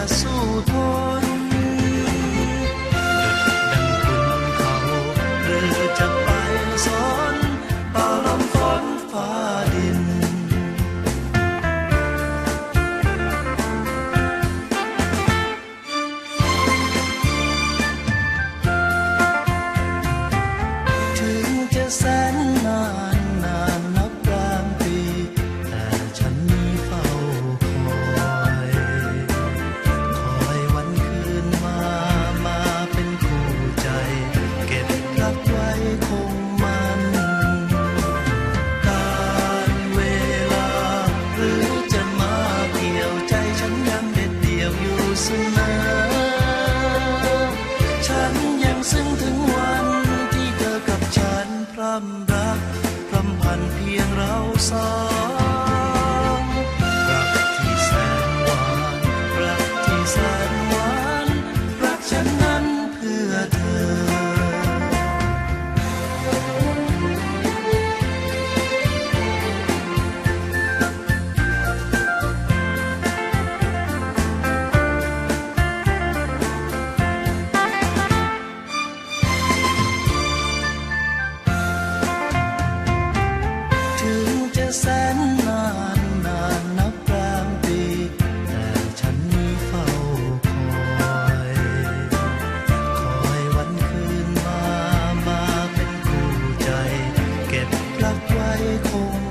จะสู้ทนดังคุณเขาหรือจะไปสอนป่าลมฝนฟ้าดิน ถึงจะแส สมอฉันยังซึ้งถึงวันที่เธอกับฉันพร่ำรักพรำพันเพียงเราสอง นนานนานนับแรมปี แต่ฉันมีเฝ้าคอย คอยวันคืนมา มาเป็นคู่ใจ เก็บรักไว้คง